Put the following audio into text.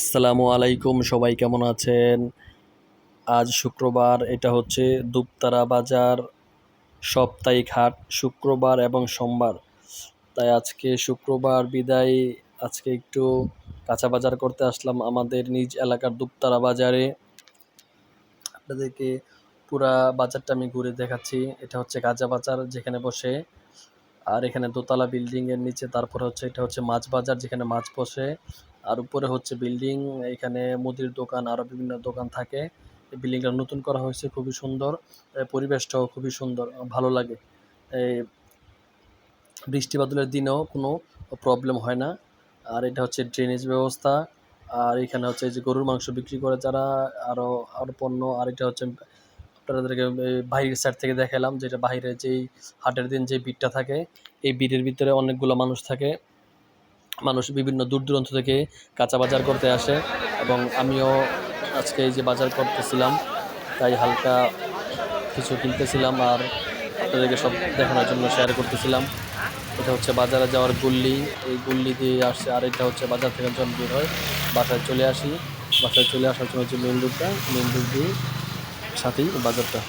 আসসালামু আলাইকুম, সবাই কেমন আছেন? আজ শুক্রবার, এটা হচ্ছে দুপতারা বাজার সাপ্তাহিক হাট, শুক্রবার এবং সোমবার। তাই আজকে শুক্রবার বিদায়, আজকে একটু কাঁচা বাজার করতে আসলাম আমাদের নিজ এলাকার দুপতারা বাজারে। আপনাদেরকে পুরা বাজারটা আমি ঘুরে দেখাচ্ছি। এটা হচ্ছে কাঁচা বাজার যেখানে বসে, আর এখানে দোতলা বিল্ডিংয়ের নিচে, তারপরে হচ্ছে, এটা হচ্ছে মাছ বাজার যেখানে মাছ বসে। আর উপরে হচ্ছে বিল্ডিং, এখানে মুদির দোকান আরও বিভিন্ন দোকান থাকে। এই বিল্ডিংটা নতুন করা হয়েছে, খুবই সুন্দর। পরিবেশটাও খুবই সুন্দর, ভালো লাগে। এই বৃষ্টি বাদলের দিনেও কোনো প্রবলেম হয় না। আর এটা হচ্ছে ড্রেনেজ ব্যবস্থা। আর এখানে হচ্ছে যে গরুর মাংস বিক্রি করে যারা আরও আরও পণ্য, আর এটা হচ্ছে আপনাদেরকে বাইরের সাইড থেকে দেখালাম, যেটা বাইরে যেই হাটের দিন যে বিটটা থাকে, এই ভিড়ের ভিতরে অনেকগুলো মানুষ থাকে। মানুষ বিভিন্ন দূর দূরান্ত থেকে কাঁচা বাজার করতে আসে এবং আমিও আজকে এই যে বাজার করতেছিলাম, তাই হালকা কিছু কিনতেছিলাম আর আপনাদেরকে সব দেখানোর জন্য শেয়ার করতেছিলাম। এটা হচ্ছে বাজারে যাওয়ার গুল্লি, এই গুল্লি দিয়ে আসছে আর এটা হচ্ছে বাজার থেকে যখন বের হয়, বাসায় চলে আসি। বাসায় চলে আসার জন্য হচ্ছে মেন রোডটা মেন রোড দিয়ে সাথেই বাজারটা।